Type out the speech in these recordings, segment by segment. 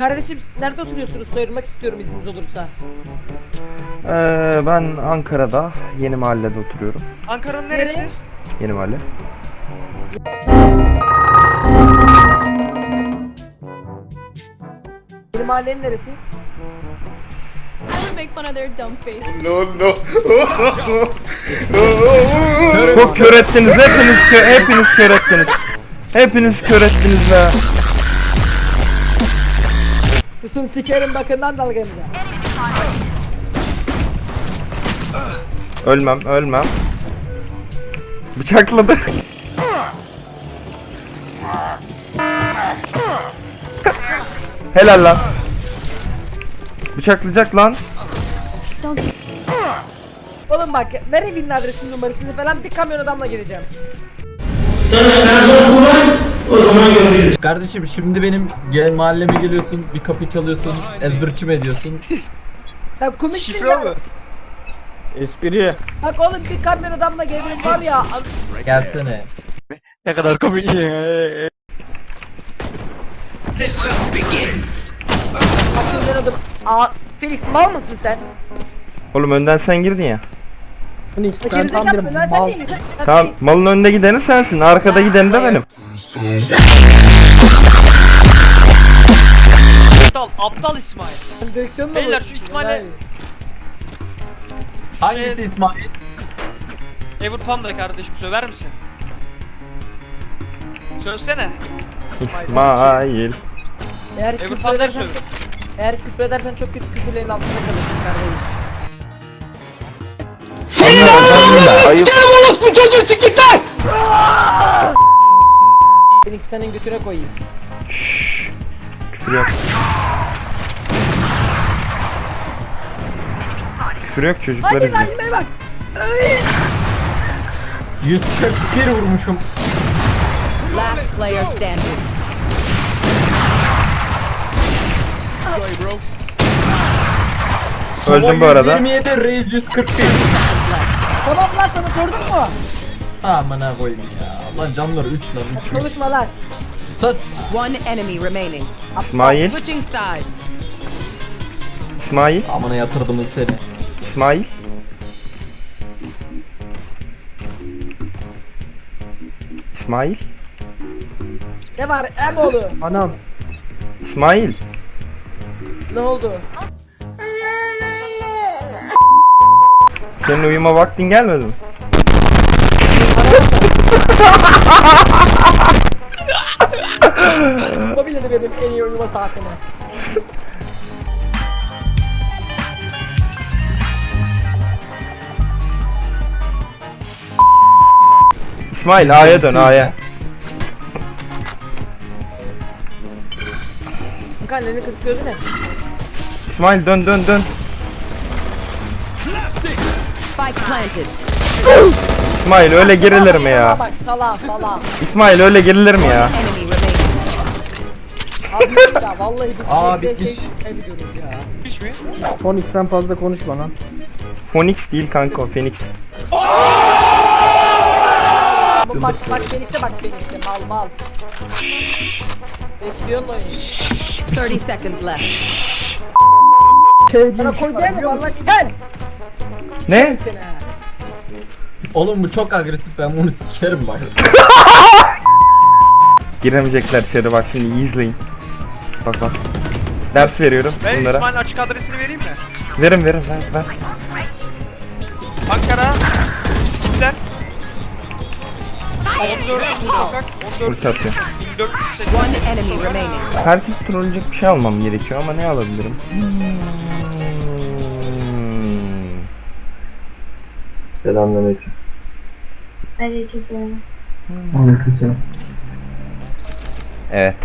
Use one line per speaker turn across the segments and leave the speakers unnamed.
Kardeşim nerede oturuyorsunuz? Soyurmak istiyorum izniniz olursa.
Ee, ben Ankara'da Yeni Mahalle'de oturuyorum.
Ankara'nın neresi?
Nereye?
Yeni Mahalle.
Benim mahallenin neresi?
I would make fun of their dumb face.
Çok kör ettiniz hepiniz kör, hepiniz kör ettiniz. Hepiniz kör ettiniz be.
Susun sikerim bakından dalganıza.
Ölmem ölmem. Bıçakladı. Helal lan. Bıçaklayacak lan.
Oğlum bak ver evinin adresini numarasını falan bir kamyon adamla geleceğim.
Kardeşim şimdi benim gel mahalleme geliyorsun, bir kapı çalıyorsun, ezberçi mi ediyorsun?
Sen komik
Şifre
ya.
mi?
Espri.
Bak oğlum bir kamyon adamla gelirim var ya.
Gelsene.
Ne kadar komik.
Şimdi adım. Aa, Felix mal mısın sen?
Oğlum önden sen girdin ya.
Sen tam bir mal.
Tamam malın önünde gideni sensin. Arkada gideni de benim.
aptal, aptal İsmail.
Sen direksiyonla
Beyler, şu İsmail'e-.
Hangisi İsmail?
Ever Panda kardeşim söver misin? Sövsene.
İsmail.
Eğer küfür edersen çok, eğer küfür edersen çok kötü küfürlerin altında kalırsın kardeş. Felix senin götüne koyayım.
Şşş. Küfür yok. Küfür yok çocuklar
Hadi
izliyor.
Nazmi'ye bak. Ay!
141 vurmuşum.
Last player standing.
Öldüm bu arada.
127 reis 141.
Tamam lan sana sordum mu?
Aman ha koyayım ya. Lan canları 3 lan 3.
Konuşma lan.
Sus.
One enemy remaining.
İsmail.
Switching sides.
İsmail.
Amına yatırdımız seni.
İsmail. İsmail.
Ne var Emoğlu?
Anam. İsmail.
Ne oldu?
Senin uyuma vaktin gelmedi mi?
Bu bile benim en iyi uyuma saatimi.
İsmail A'ya dön A'ya.
Kanka annenin kızı gözü ne?
İsmail dön dön dön.
Spike planted.
İsmail öyle girilir mi ya?
Bak sala sala.
İsmail öyle girilir mi ya?
Enemy remaining.
Abi ya vallahi biz
Aa,
sürekli
bitmiş.
şey kaybediyoruz ya.
Hiç mi?
Phoenix değil kanka o Phoenix.
Bak bak bak Felix'e bak Felix'e mal mal. Besliyorsun oyunu.
30 seconds left.
Sana koy değil mi lan? Gel.
Ne?
Oğlum bu çok agresif ben bunu sikerim bak.
Giremeyecekler içeri bak şimdi iyi izleyin. Bak bak. Ders veriyorum
Ben
bunlara.
İsmail'in açık adresini vereyim mi?
Verin verin ver ver.
Ankara, Üsküdar. 14 sokak, 14
Ulti atıyor.
1480.
One enemy remaining.
Herkes trolleyecek bir şey almam gerekiyor ama ne alabilirim? Hmm.
Selamünaleyküm.
Aleykümselam.
Evet.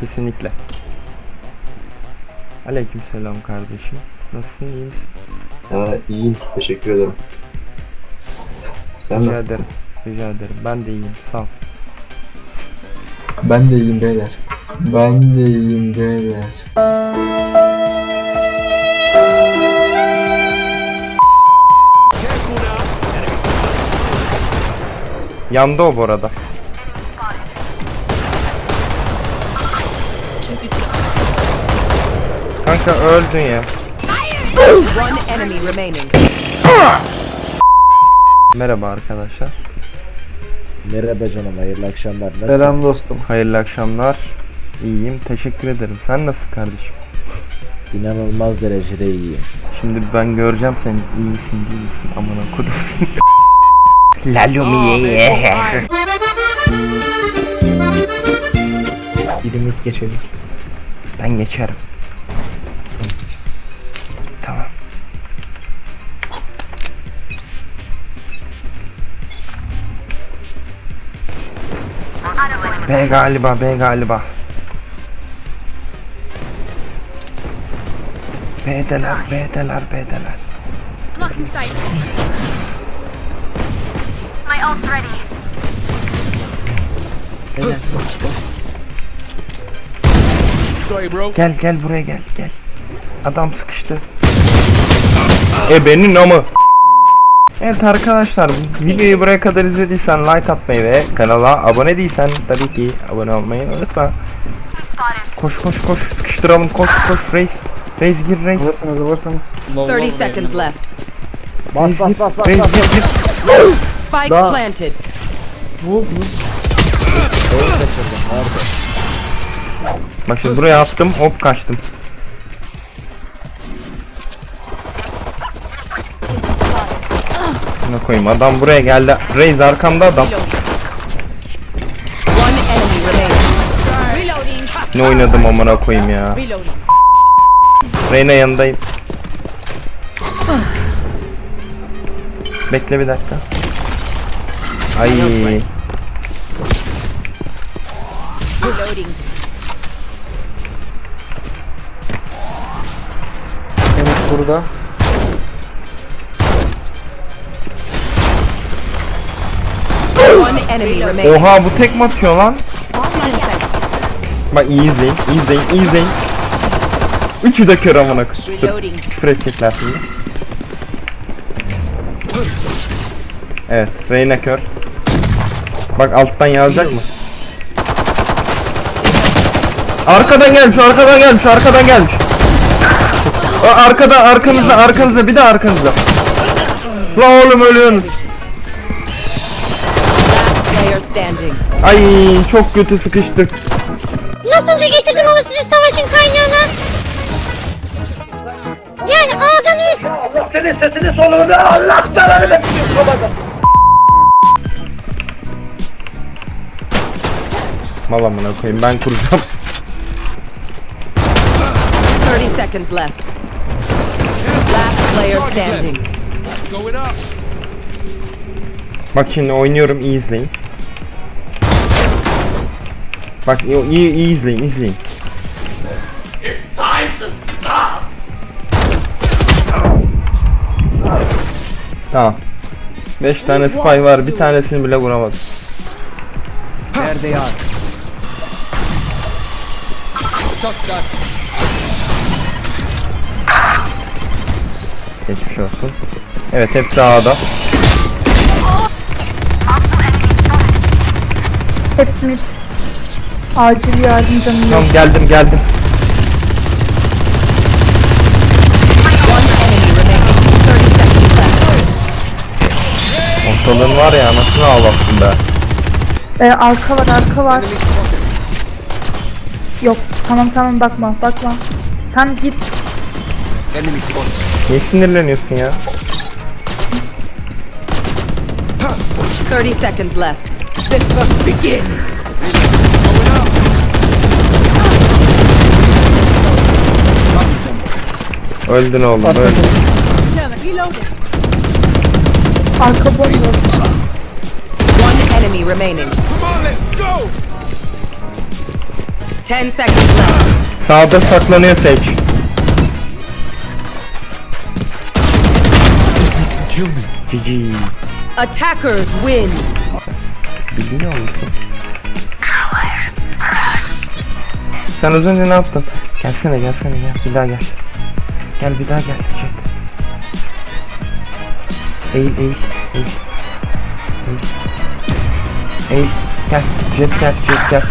Kesinlikle. Aleykümselam kardeşim. Nasılsın iyi misin?
Ha, iyiyim. Teşekkür ederim. Sen
Rica
nasılsın?
ederim. Rica ederim. Ben de iyiyim. Sağ ol.
Ben de iyiyim beyler. Ben de iyiyim beyler.
Yandı o bu arada. Kanka öldün ya.
One enemy remaining.
Merhaba arkadaşlar.
Merhaba canım hayırlı akşamlar. Nasılsın?
Selam dostum.
Hayırlı akşamlar. İyiyim. Teşekkür ederim. Sen nasıl kardeşim?
İnanılmaz derecede iyiyim.
Şimdi ben göreceğim sen iyisin değil misin? Aman okudum. Lalumi ye.
Birimiz geçelim.
Ben geçerim. Tamam. B galiba, B galiba. B'deler, B'deler, B'deler.
My ult's ready.
Gel gel buraya gel gel. Adam sıkıştı. E benim namı. Evet arkadaşlar videoyu buraya kadar izlediysen like atmayı ve kanala abone değilsen tabii ki abone olmayı unutma. Koş koş koş sıkıştıralım koş koş reis. Reis gir reis.
Alırsanız alırsanız.
30 seconds left.
Bas bas bas bas bas.
gir gir.
Spike
Da-
planted.
Bak şimdi buraya attım hop kaçtım. Ne koyayım adam buraya geldi. Reis arkamda adam.
One enemy remaining.
Ne oynadım amına koyayım ya. Reyna yanındayım. Bekle bir dakika. Ay.
Henüz burada.
Oha bu tek mi atıyor lan? Bak iyi izleyin, iyi izleyin, iyi izleyin. Üçü de kör amına Küfür edecekler şimdi. Evet, Reyna kör. Bak alttan yazacak mı? Arkadan gelmiş, arkadan gelmiş, arkadan gelmiş. Aa, arkada, arkanızda, arkanızda, bir de arkanızda. La oğlum ölüyorsunuz. Ay çok kötü sıkıştık.
Nasıl getirdim onu sizi savaşın kaynağına? Yani A'da mıyız?
Mal amına koyayım ben kuracağım.
30 seconds left. Last player standing.
Bak şimdi oynuyorum iyi izleyin. Bak iyi, iyi, izleyin izleyin. Tamam. 5 tane spy var bir tanesini bile vuramadım.
Nerede ya?
Geçmiş olsun. Evet hepsi A'da.
Hepsini acil yardım canım.
Tamam geldim geldim.
One enemy remaining. 30 seconds left.
Ortalığın var ya anasını ağlattım be.
Ee, arka var arka var. Yok tamam tamam bakma bakma. Sen git.
Niye sinirleniyorsun ya?
30 seconds left.
Öldün oğlum öldün.
Reloading.
Arka bomboş.
One enemy remaining. 10 seconds left.
Sağda saklanıyor Sage. GG.
Attackers win.
Biliyor musun? Sen az önce ne yaptın? Gelsene gelsene gel bir daha gel. Gel bir daha gel. Jet. Eğil eğil eğil. Eğil. Eğil. Gel. Jet gel jet gel.